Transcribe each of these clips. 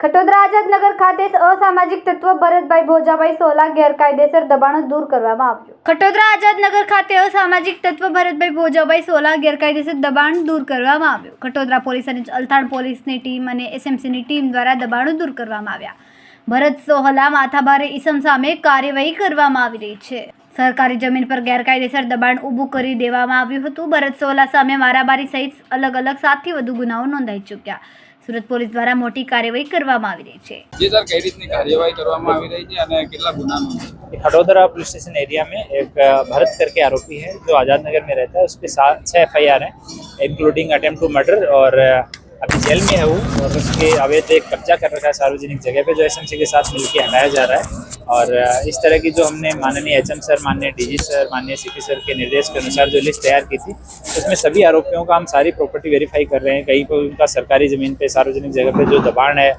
ખટોદરા આઝાદનગર ખાતે અસામાજિક તત્વ ભરતભાઈ ભોજાભાઈ સોલા ગેરકાયદેસર દબાણો દૂર કરવામાં આવ્યું. ખટોદરા આઝાદનગર ખાતે અસામાજિક તત્વ ભરતભાઈ ભોજાભાઈ સોલા ગેરકાયદેસર દબાણ દૂર કરવામાં આવ્યું. ખટોદરા પોલીસ અને અલથાણ પોલીસની ટીમ અને એસએમસીની ટીમ દ્વારા દબાણો દૂર કરવામાં આવ્યા. ભરત સોહલા માથાભારે ઈસમ સામે કાર્યવાહી કરવામાં આવી રહી છે. સરકારી જમીન પર ગેરકાયદેસર દબાણ ઊભું કરી દેવામાં આવ્યું હતું ભરત સોહલા સામે મારામારી સહિત અલગ અલગ સાતથી વધુ ગુનાઓ નોંધાઈ ચૂક્યા સુરત પોલીસ દ્વારા મોટી કાર્યવાહી કરવામાં આવી રહી છે જી સર કઈ રીતની કાર્યવાહી કરવામાં આવી રહી છે અને કેટલા ગુના નોંધાયા? खडोदरा पुलिस स्टेशन एरिया में एक अ, भरत करके आरोपी है जो आज़ाद नगर में रहता है उस पर सात छः एफ आई आर हैं इंक्लूडिंग अटेम्प्ट टू मर्डर और अ, अभी जेल में है वो, और उसके अवैध एक कब्जा कर रखा है सार्वजनिक जगह पे, जो एस के साथ मिलकर हटाया जा रहा है। और इस तरह की जो हमने माननीय एच सर माननीय डी सर माननीय सीपी सर के निर्देश के अनुसार जो लिस्ट तैयार की थी, उसमें सभी आरोपियों का हम सारी प्रॉपर्टी वेरीफाई कर रहे हैं। कहीं पर उनका सरकारी ज़मीन पे, सार्वजनिक जगह पे जो दबाण है,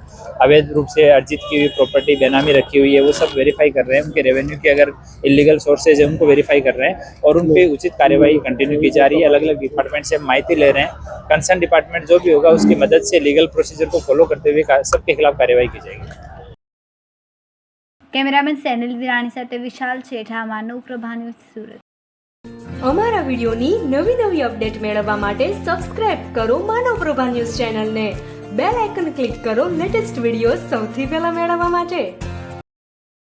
अवैध रूप से अर्जित की हुई प्रॉपर्टी बेनामी रखी हुई है, वो सब वेरीफाई कर रहे हैं। उनके रेवेन्यू के अगर इलीगल सोर्सेज है, उनको वेरीफाई कर रहे हैं और उन पर उचित कार्यवाही कंटिन्यू की जा रही है। अलग अलग डिपार्टमेंट से हम ले रहे हैं। कंसर्न डिपार्टमेंट जो भी होगा, उसकी मदद से लीगल प्रोसीजर को फॉलो करते हुए का- सबके खिलाफ कार्यवाही की जाएगी કેમેરામેન સેનિલ વિરાણી સાથે વિશાલ છેઠા માનવ પ્રભા ન્યૂઝ સુરત અમારા વિડીયોની નવી નવી અપડેટ મેળવવા માટે સબસ્ક્રાઇબ કરો માનવ પ્રભા ન્યૂઝ ચેનલને બેલ આઇકન ક્લિક કરો લેટેસ્ટ વિડીયો સૌથી પહેલા મેળવવા માટે